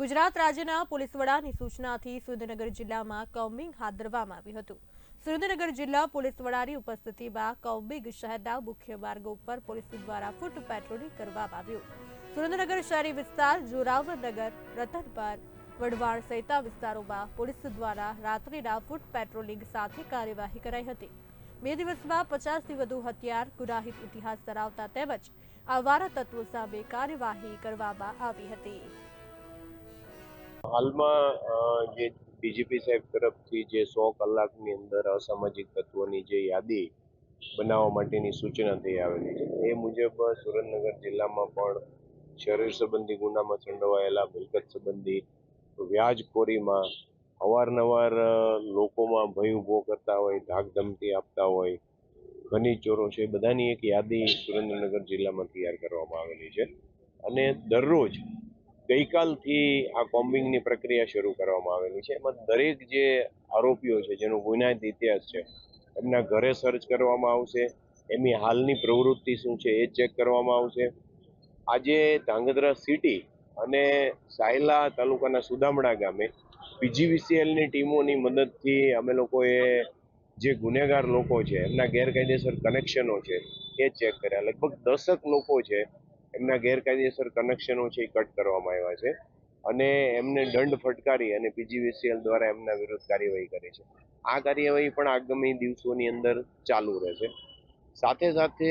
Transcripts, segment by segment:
ગુજરાત રાજ્યના પોલીસ વડાની સૂચનાથી સુરેન્દ્રનગર જિલ્લામાં કોમ્બિંગ હાથ ધરવામાં આવ્યું હતું. સુરેન્દ્રનગર જિલ્લા પોલીસ વડાની ઉપસ્થિતિમાં કોમ્બિંગ શહેરના મુખ્ય માર્ગો ઉપર પોલીસ દ્વારા ફૂટ પેટ્રોલિંગ કરવામાં આવ્યું. સુરેન્દ્રનગર શહેરી વિસ્તાર જોરાવરનગર, રતનપર, વઢવાણ સહિતના વિસ્તારોમાં પોલીસ દ્વારા રાત્રિના ફૂટ પેટ્રોલિંગ સાથે કાર્યવાહી કરાઈ હતી. બે દિવસમાં પચાસથી વધુ હથિયાર, ગુનાહિત ઇતિહાસ ધરાવતા તેમજ આવારા તત્વો સામે કાર્યવાહી કરવામાં આવી હતી. હાલમાં જે ડીજીપી સાહેબ તરફથી જે સો કલાકની અંદર અસામાજિક તત્વોની જે યાદી બનાવવા માટેની સૂચના થઈ આવેલી છે એ મુજબ સુરેન્દ્રનગર જિલ્લામાં પણ શરીર સંબંધી ગુનામાં સંડોવાયેલા, મિલકત સંબંધી વ્યાજખોરીમાં અવારનવાર લોકોમાં ભય ઊભો કરતા હોય, ધાક ધમકી આપતા હોય ખનીજ ચોરો છે, બધાની એક યાદી સુરેન્દ્રનગર જિલ્લામાં તૈયાર કરવામાં આવેલી છે. અને દરરોજ ગઈકાલથી આ કોમ્બિંગની પ્રક્રિયા શરૂ કરવામાં આવેલી છે. એમાં દરેક જે આરોપીઓ છે, જેનો ગુનાહિત ઇતિહાસ છે, એમના ઘરે સર્ચ કરવામાં આવશે, એમની હાલની પ્રવૃત્તિ શું છે એ ચેક કરવામાં આવશે. આજે ધાંગધ્રા સિટી અને સાયલા તાલુકાના સુદામડા ગામે પીજીવીસીએલની ટીમોની મદદથી અમે લોકોએ જે ગુનેગાર લોકો છે, એમના ગેરકાયદેસર કનેક્શનો છે એ ચેક કર્યા. લગભગ દસક લોકો છે એમના ગેરકાયદેસર કનેક્શનો છે એ કટ કરવામાં આવ્યા છે. અને એમને દંડ ફટકારી અને પીજીવીસીએલ દ્વારા એમના વિરુદ્ધ કાર્યવાહી કરી છે. આ કાર્યવાહી પણ આગામી દિવસોની અંદર ચાલુ રહેશે. સાથે સાથે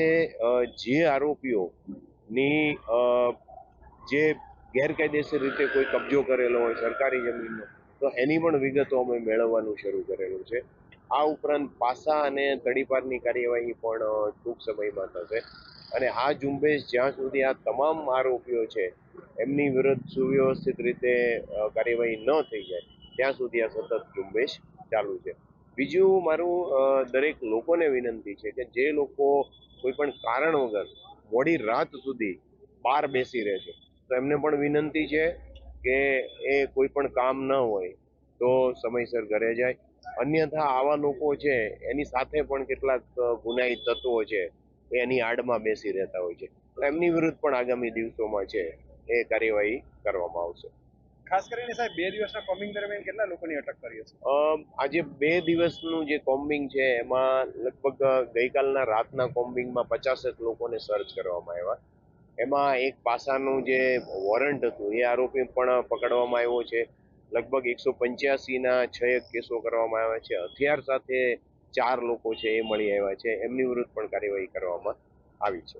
જે આરોપીઓની જે ગેરકાયદેસર રીતે કોઈ કબજો કરેલો હોય, સરકારી જમીનનો, તો એની પણ વિગતો અમે મેળવવાનું શરૂ કરેલું છે. આ ઉપરાંત પાસા અને તડીપારની કાર્યવાહી પણ ટૂંક સમયમાં થશે. અને આ ઝુંબેશ જ્યાં સુધી આ તમામ આરોપીઓ છે, એમની વિરુદ્ધ સુવ્યવસ્થિત રીતે કાર્યવાહી ન થઈ જાય, ત્યાં સુધી આ સતત ઝુંબેશ ચાલુ છે. બીજું મારું દરેક લોકોને વિનંતી છે કે જે લોકો કોઈ પણ કારણ વગર મોડી રાત સુધી બહાર બેસી રહે છે, તો એમને પણ વિનંતી છે કે એ કોઈ પણ કામ ન હોય તો સમયસર ઘરે જાય. અન્યથા આવા લોકો છે, એની સાથે પણ કેટલાક ગુનાહિત તત્વો છે એની આડમાં બેસી રહેતા હોય છે. એમની વિરુદ્ધ પણ આગામી દિવસોમાં છે એ કાર્યવાહી કરવામાં આવશે. ખાસ કરીને સાહેબ બે દિવસના કોમ્બિંગ દરમિયાન કેટલા લોકોની અટક કરી હશે? આજે બે દિવસનું જે કોમ્બિંગ છે એમાં લગભગ ગઈકાલના રાતના કોમ્બિંગમાં પચાસેક લોકોને સર્ચ કરવામાં આવ્યા. એમાં એક પાસાનું જે વોરંટ હતું એ આરોપી પણ પકડવામાં આવ્યો છે. લગભગ એકસો પંચ્યાસીના છ એક કેસો કરવામાં આવ્યા છે. હથિયાર સાથે ચાર લોકો છે એ મળી આવ્યા છે. એમની વિરુદ્ધ પણ કાર્યવાહી કરવામાં આવી છે.